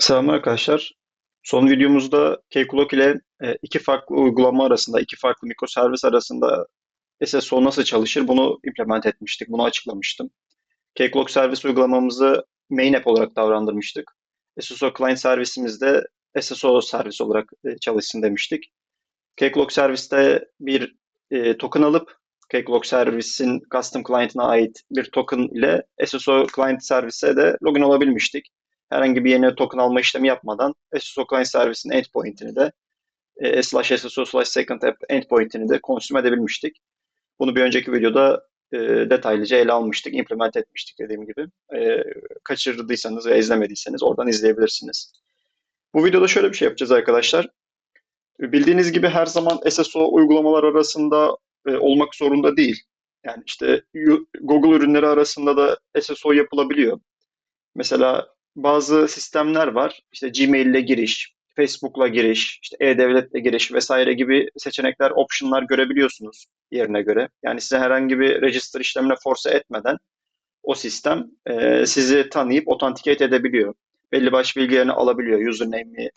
Selamlar arkadaşlar. Son videomuzda Keycloak ile e, iki farklı uygulama arasında, iki farklı mikroservis arasında SSO nasıl çalışır bunu implement etmiştik. Bunu açıklamıştım. Keycloak servis uygulamamızı main app olarak davrandırmıştık. SSO client servisimizde SSO servis olarak e, çalışsın demiştik. Keycloak serviste bir e, token alıp Keycloak servisin custom client'ına ait bir token ile SSO client servise de login olabilmiştik herhangi bir yeni token alma işlemi yapmadan SSO client servisinin endpoint'ini de e, slash SSO slash second app endpoint'ini de consume edebilmiştik. Bunu bir önceki videoda e, detaylıca ele almıştık, implement etmiştik dediğim gibi. E, kaçırdıysanız ve izlemediyseniz oradan izleyebilirsiniz. Bu videoda şöyle bir şey yapacağız arkadaşlar. Bildiğiniz gibi her zaman SSO uygulamalar arasında e, olmak zorunda değil. Yani işte Google ürünleri arasında da SSO yapılabiliyor. Mesela bazı sistemler var. İşte Gmail ile giriş, Facebook'la giriş, işte e-devletle giriş vesaire gibi seçenekler, option'lar görebiliyorsunuz yerine göre. Yani size herhangi bir register işlemine force etmeden o sistem e, sizi tanıyıp authenticate edebiliyor. Belli başlı bilgilerini alabiliyor. Username'i,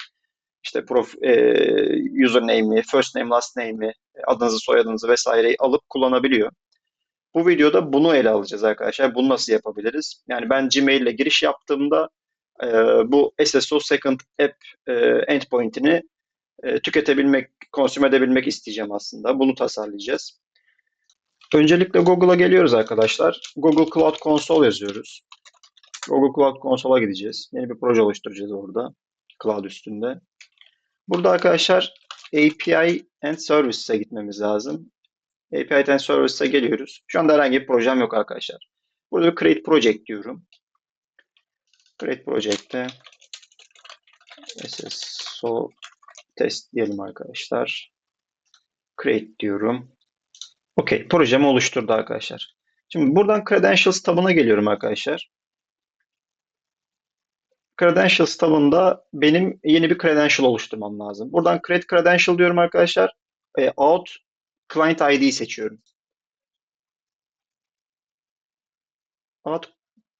işte prof, e, username'i, first name, last name'i, adınızı, soyadınızı vesaireyi alıp kullanabiliyor. Bu videoda bunu ele alacağız arkadaşlar. Bunu nasıl yapabiliriz? Yani ben Gmail ile giriş yaptığımda e, bu SSO Second App e, endpoint'ini e, tüketebilmek, konsüm edebilmek isteyeceğim aslında. Bunu tasarlayacağız. Öncelikle Google'a geliyoruz arkadaşlar. Google Cloud Console yazıyoruz. Google Cloud Console'a gideceğiz. Yeni bir proje oluşturacağız orada. Cloud üstünde. Burada arkadaşlar API and Services'e gitmemiz lazım. API and Services'e geliyoruz. Şu anda herhangi bir projem yok arkadaşlar. Burada Create Project diyorum. Create Project'te SSO test diyelim arkadaşlar. Create diyorum. Okey. Projemi oluşturdu arkadaşlar. Şimdi buradan Credentials tabına geliyorum arkadaşlar. Credentials tabında benim yeni bir credential oluşturmam lazım. Buradan Create Credential diyorum arkadaşlar. E, out Client ID'yi seçiyorum. Out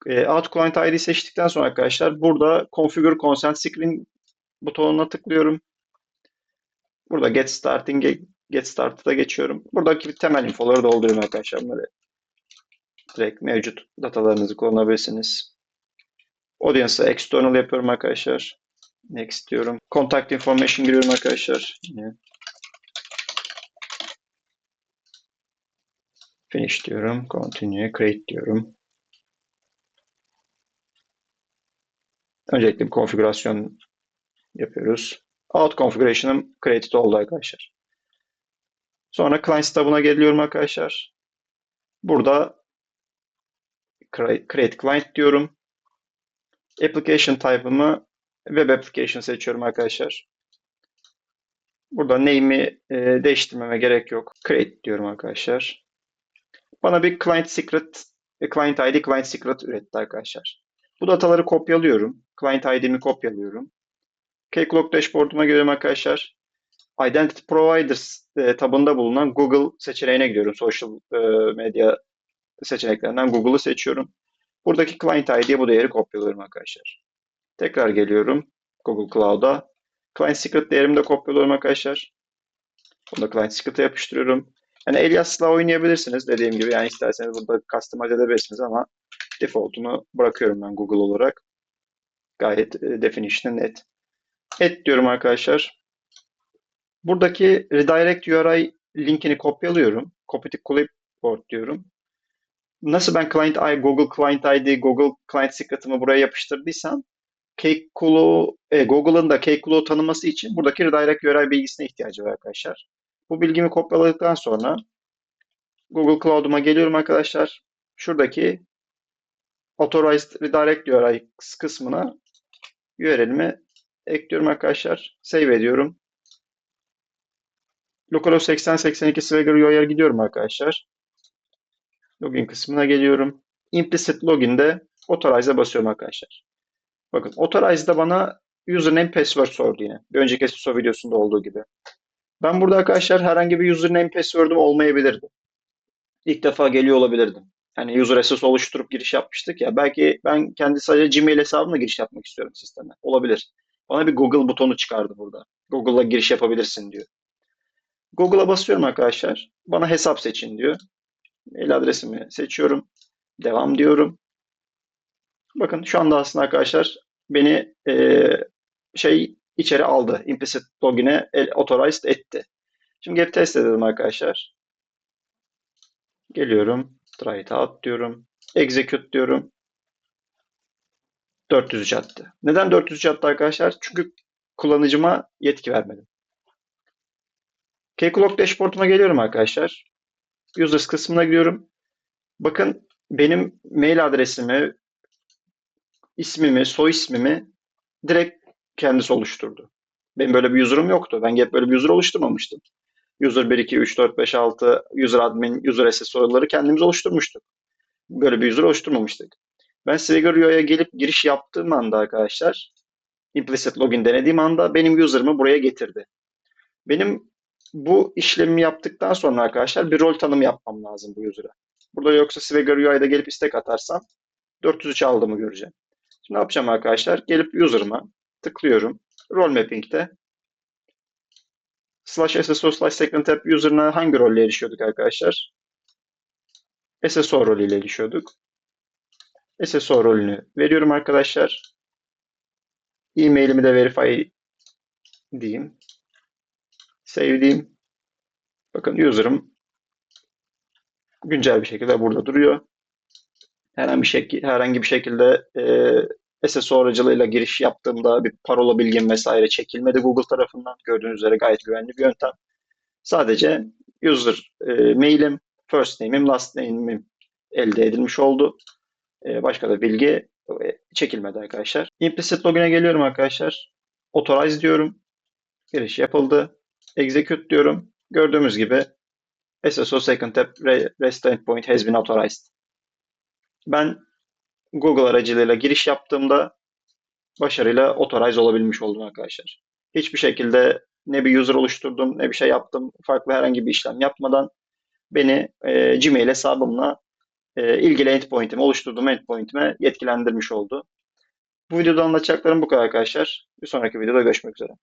e, Out Client ID seçtikten sonra arkadaşlar burada Configure Consent Screen butonuna tıklıyorum. Burada Get Starting'e Get Started'a geçiyorum. Buradaki temel infoları dolduruyorum arkadaşlar. Bunları direkt mevcut datalarınızı kullanabilirsiniz. Audience'a external yapıyorum arkadaşlar. Next diyorum. Contact information giriyorum arkadaşlar. Finish diyorum. Continue. Create diyorum. Öncelikle bir konfigürasyon yapıyoruz. Out configuration'ım created oldu arkadaşlar. Sonra client tabına geliyorum arkadaşlar. Burada create client diyorum. Application type'ımı web application seçiyorum arkadaşlar. Burada name'i e, değiştirmeme gerek yok. Create diyorum arkadaşlar. Bana bir client secret, client ID, client secret üretti arkadaşlar. Bu dataları kopyalıyorum. Client ID'mi kopyalıyorum. Keycloak dashboard'uma geliyorum arkadaşlar. Identity Providers e, tabında bulunan Google seçeneğine gidiyorum. Social e, medya seçeneklerinden Google'ı seçiyorum. Buradaki Client ID'ye bu değeri kopyalıyorum arkadaşlar. Tekrar geliyorum Google Cloud'a. Client Secret değerimi de kopyalıyorum arkadaşlar. Bunu da Client Secret'a yapıştırıyorum. Yani Elias'la oynayabilirsiniz dediğim gibi. Yani isterseniz burada customize edebilirsiniz ama default'unu bırakıyorum ben Google olarak. Gayet e, definition'ı net. Et diyorum arkadaşlar. Buradaki redirect URI linkini kopyalıyorum. Copy to clipboard diyorum. Nasıl ben client ID, Google Client ID, Google Client Secret'ımı buraya yapıştırdıysam Keycloak, e, Google'ın da Keycloak'u tanıması için buradaki redirect URI bilgisine ihtiyacı var arkadaşlar. Bu bilgimi kopyaladıktan sonra Google Cloud'uma geliyorum arkadaşlar. Şuradaki Authorized Redirect URI kısmına URL'imi ekliyorum arkadaşlar. Save ediyorum. Localhost 8082 Swagger URL gidiyorum arkadaşlar. Login kısmına geliyorum. Implicit login'de Authorize'a basıyorum arkadaşlar. Bakın Authorize'da bana username password sordu yine. Bir önceki SSO videosunda olduğu gibi. Ben burada arkadaşlar herhangi bir username password'um olmayabilirdi. İlk defa geliyor olabilirdim. Yani user SS oluşturup giriş yapmıştık ya. Belki ben kendi sadece Gmail hesabımla giriş yapmak istiyorum sisteme. Olabilir. Bana bir Google butonu çıkardı burada. Google'la giriş yapabilirsin diyor. Google'a basıyorum arkadaşlar. Bana hesap seçin diyor. Mail adresimi seçiyorum. Devam diyorum. Bakın şu anda aslında arkadaşlar beni e, şey içeri aldı. Implicit login'e authorized etti. Şimdi get test edelim arkadaşlar. Geliyorum. Try it out diyorum. Execute diyorum. 403 attı. Neden 403 attı arkadaşlar? Çünkü kullanıcıma yetki vermedim. Kclock dashboard'uma geliyorum arkadaşlar. Users kısmına gidiyorum. Bakın benim mail adresimi, ismimi, soy ismimi direkt kendisi oluşturdu. Benim böyle bir user'ım yoktu. Ben hep böyle bir user oluşturmamıştım. User 1, 2, 3, 4, 5, 6, user admin, user SSO'ları kendimiz oluşturmuştuk. Böyle bir user oluşturmamıştık. Ben Swagger.io'ya gelip giriş yaptığım anda arkadaşlar, implicit login denediğim anda benim user'ımı buraya getirdi. Benim bu işlemi yaptıktan sonra arkadaşlar bir rol tanımı yapmam lazım bu user'a. Burada yoksa Swagger.io'da gelip istek atarsam 403 aldığımı göreceğim. Şimdi ne yapacağım arkadaşlar? Gelip user'ıma tıklıyorum. Rol mapping'de slash SSO slash second tab user'ına hangi rolle erişiyorduk arkadaşlar? SSO rolüyle erişiyorduk. SSO rolünü veriyorum arkadaşlar. E-mailimi de verify diyeyim. Save diyeyim. Bakın user'ım güncel bir şekilde burada duruyor. Herhangi bir şekilde herhangi bir şekilde e, SSO aracılığıyla giriş yaptığımda bir parola bilgim vesaire çekilmedi Google tarafından. Gördüğünüz üzere gayet güvenli bir yöntem. Sadece user e, mailim, first name'im, last name'im elde edilmiş oldu. E, başka da bilgi e, çekilmedi arkadaşlar. Implicit login'e geliyorum arkadaşlar. Authorize diyorum. Giriş yapıldı. Execute diyorum. Gördüğümüz gibi SSO second re- REST endpoint has been authorized. Ben Google aracılığıyla giriş yaptığımda başarıyla authorize olabilmiş oldum arkadaşlar. Hiçbir şekilde ne bir user oluşturdum ne bir şey yaptım. Farklı herhangi bir işlem yapmadan beni e, Gmail hesabımla e, ilgili endpoint'imi oluşturduğum endpoint'ime yetkilendirmiş oldu. Bu videoda anlatacaklarım bu kadar arkadaşlar. Bir sonraki videoda görüşmek üzere.